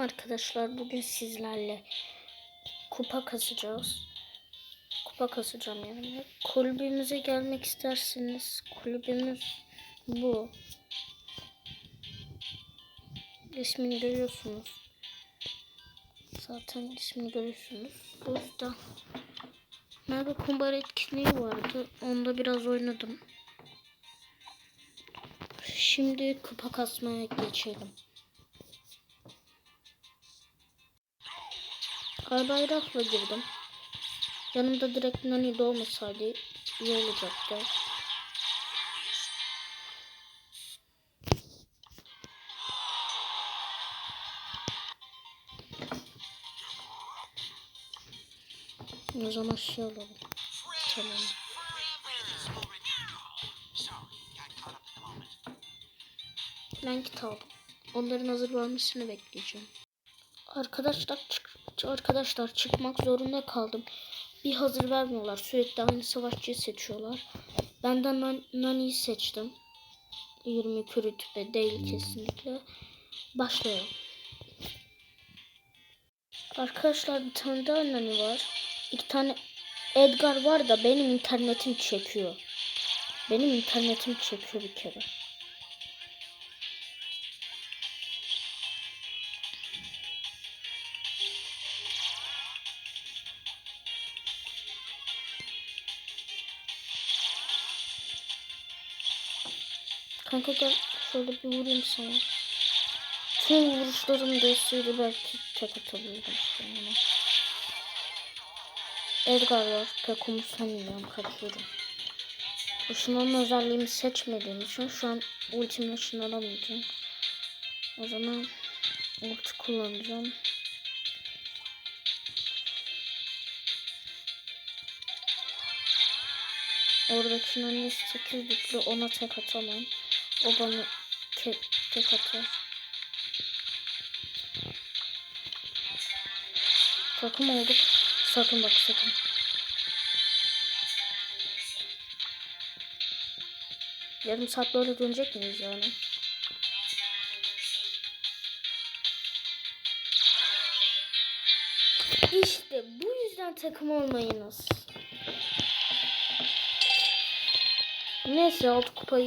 Arkadaşlar bugün sizlerle kupa kasacağız. Kupa kasacağım yani. Kulübümüze gelmek isterseniz kulübümüz bu. İsmini görüyorsunuz. Zaten ismini görüyorsunuz. Bu yüzden Merhaba kumbar etkinliği vardı. Onda biraz oynadım. Şimdi kupa kasmaya geçelim. Aybayrak'la girdim. Yanımda direkt Nani de olmasaydı iyi olacaktı. O zaman şey alalım. Tamam. Ben kit aldım. Onların hazırlanmasını bekleyeceğim. Arkadaşlar çık arkadaşlar çıkmak zorunda kaldım. Bir hazır vermiyorlar. Sürekli aynı savaşçıyı seçiyorlar. Ben de Nan Nani'yi seçtim. 20 rütbe değil kesinlikle. Başlayalım. Arkadaşlar bir tane daha Nani var. İki tane Edgar var da benim internetim çekiyor. Benim internetim çekiyor bir kere. Kanka gel şöyle bir vurayım sana. Tüm vuruşlarım değseydi belki tek atabilirdim yani. Edgar var. Pek umursamıyorum. Kaçıyorum. Işınlanma özelliğimi seçmediğim için şu an ultimle ışınlanamayacağım. O zaman ulti kullanacağım. Oradaki nani 8 büklü ona tek atamam. O bana tek atar. Takım olduk. Sakın bak sakın. Yarım saat böyle dönecek miyiz yani? İşte bu yüzden takım olmayınız. Neyse alt kupa.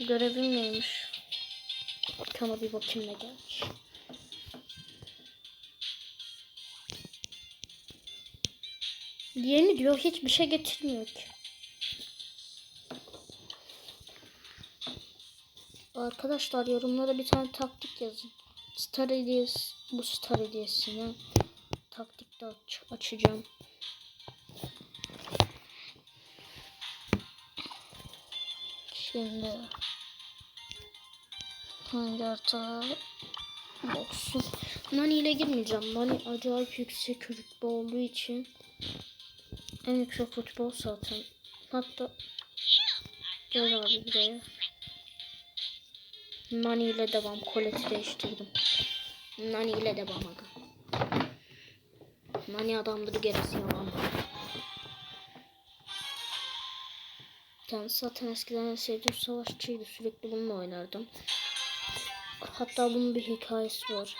Görevim neymiş? Kana bir bakayım ne gelmiş. Yeni diyor hiçbir şey getirmiyor ki. Arkadaşlar yorumlara bir tane taktik yazın. Star hediyesi, bu star hediyesine taktik de aç, açacağım. Şimdi hangi harita boksu Nani ile girmeyeceğim. Nani acayip yüksek rütbe olduğu için en yüksek rütbe o zaten. Hatta gel abi buraya. Nani ile devam. Colette değiştirdim. Nani ile devam aga. Nani adamdır gerisi yalan. Kendisi zaten eskiden en sevdiğim savaşçıydı. Sürekli bununla oynardım. Hatta bunun bir hikayesi var.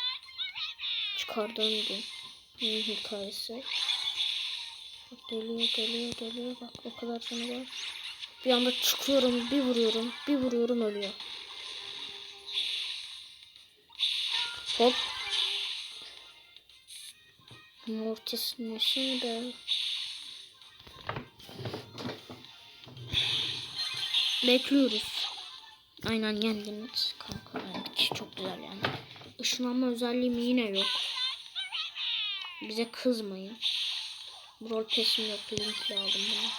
Çıkardığım bir bunun hikayesi. Bak geliyor geliyor geliyor. Bak o kadar canı var. Bir anda çıkıyorum bir vuruyorum. Bir vuruyorum ölüyor. Hop. Mortis nesin be? Bekliyoruz. Aynen yendiniz kanka. Çok güzel yani. Işınlanma özelliğim yine yok. Bize kızmayın. Rol pesim yok. Linkle aldım bunu.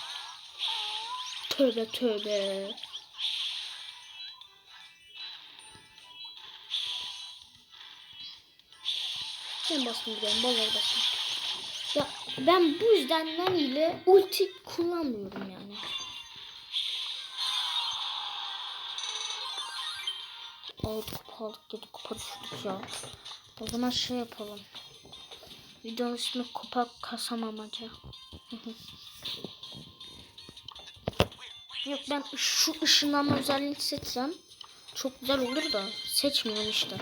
Tövbe tövbe. Ben bastım gidelim. Balığı bastım. Ya ben bu yüzden Nani ile ulti kullanmıyorum yani. Alt kupa aldık 7 kupa düştük ya. O zaman şey yapalım. Videonun ismi kupa kasamamacı. Yok ben şu ışınlanma özelliğini seçsem çok güzel olur da seçmiyorum işte.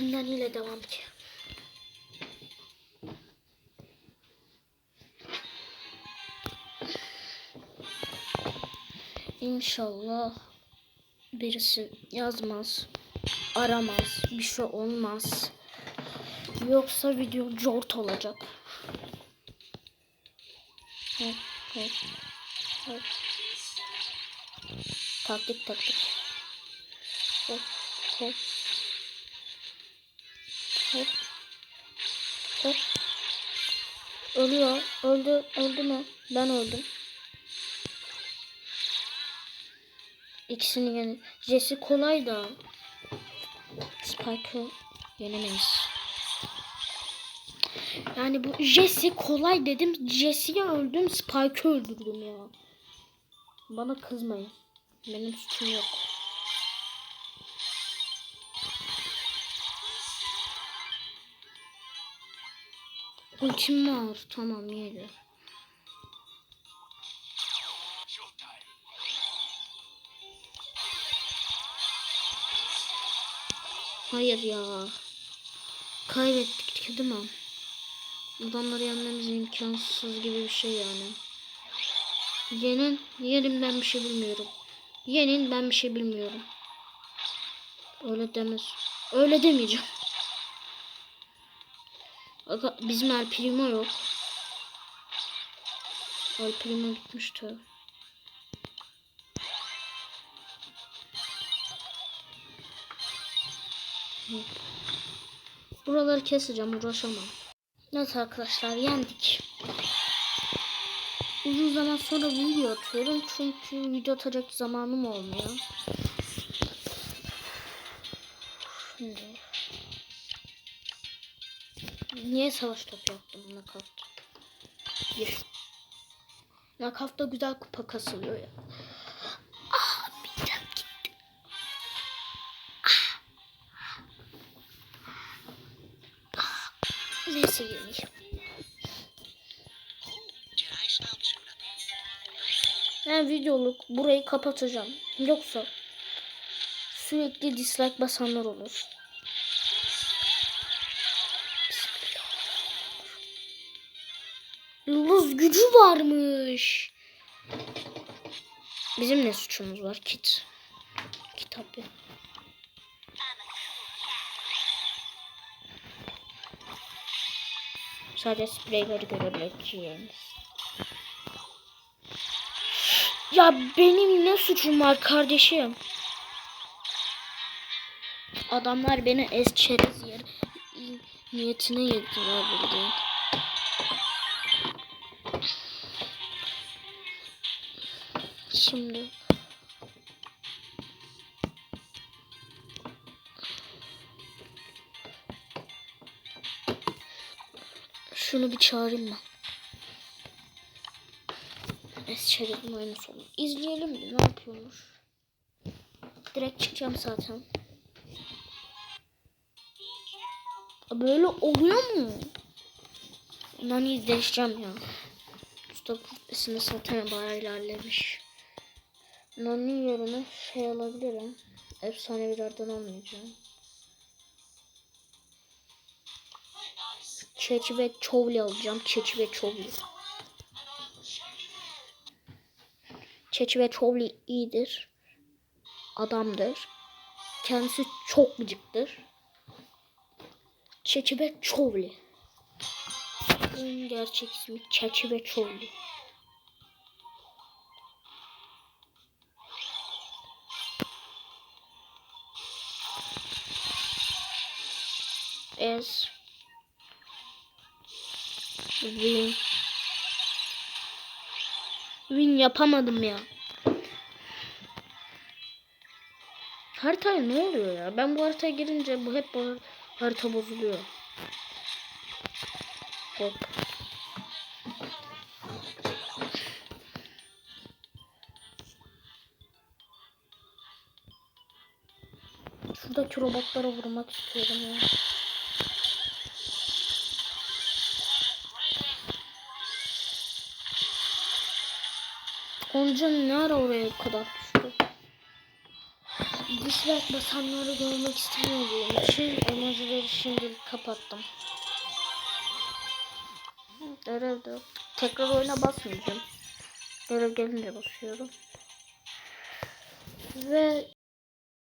Nani ile devam ki. İnşallah birisi yazmaz, aramaz, bir şey olmaz. Yoksa video jort olacak. Hop, hop, hop. Taktik taktik. Hop, hop. Hop. Hop. Ölüyor. Öldü. Öldü mü? Ben öldüm. İkisini yani. Jesse kolay da. Spike'ı yenemeyiz. Yani bu Jesse kolay dedim. Jesse'yi öldüm. Spike'ı öldürdüm ya. Bana kızmayın. Benim suçum yok. Ultim var. Tamam yedi. Hayır ya. Kaybettik değil mi? Adamları yenmemiz imkansız gibi bir şey yani. Yenin, yenin ben bir şey bilmiyorum. Yenin ben bir şey bilmiyorum. Öyle demez. Öyle demeyeceğim. Aga, bizim El Primo yok. El Primo gitmişti. Buraları keseceğim uğraşamam. Evet arkadaşlar yendik. Uzun zaman sonra video atıyorum çünkü video atacak zamanım olmuyor. Şimdi Niye savaş topu yaptım nakavta? Bir. Nakavta güzel kupa kasılıyor ya. Ah Neyse girmeyeyim. Ben videoluk burayı kapatacağım. Yoksa sürekli dislike basanlar olur. Yıldız gücü varmış. Bizim ne suçumuz var? Kit. Kitap ya. Sadece spreyleri görebileceğiniz. Ya benim ne suçum var kardeşim? Adamlar beni ez çerez yer niyetine yediler bildiğin. Şimdi şunu bir çağırayım ben. Esçerim aynı sonu. İzleyelim mi? Ne yapıyormuş? Direkt çıkacağım zaten. Böyle oluyor mu? Nani değişeceğim ya. Usta kurtbesini zaten bayağı ilerlemiş. Nani yerine şey alabilirim. Efsanevilerden almayacağım. Çeçi ve Çovli alacağım. Çeçi ve Çovli. Çeçi ve Çovli iyidir. Adamdır. Kendisi çok gıcıktır. Çeçi ve Çovli. Onun gerçek ismi Çeçi ve Çovli. Ez. Win. Win yapamadım ya. Haritaya ne oluyor ya? Ben bu haritaya girince bu hep bu harita bozuluyor. Hop. Şuradaki robotlara vurmak istiyorum ya. Onca ne ara oraya kadar düştü? dislike basanları görmek istemediğim için emojileri şimdilik kapattım. Görevde tekrar oyuna basmayacağım. Görev gelince basıyorum. Ve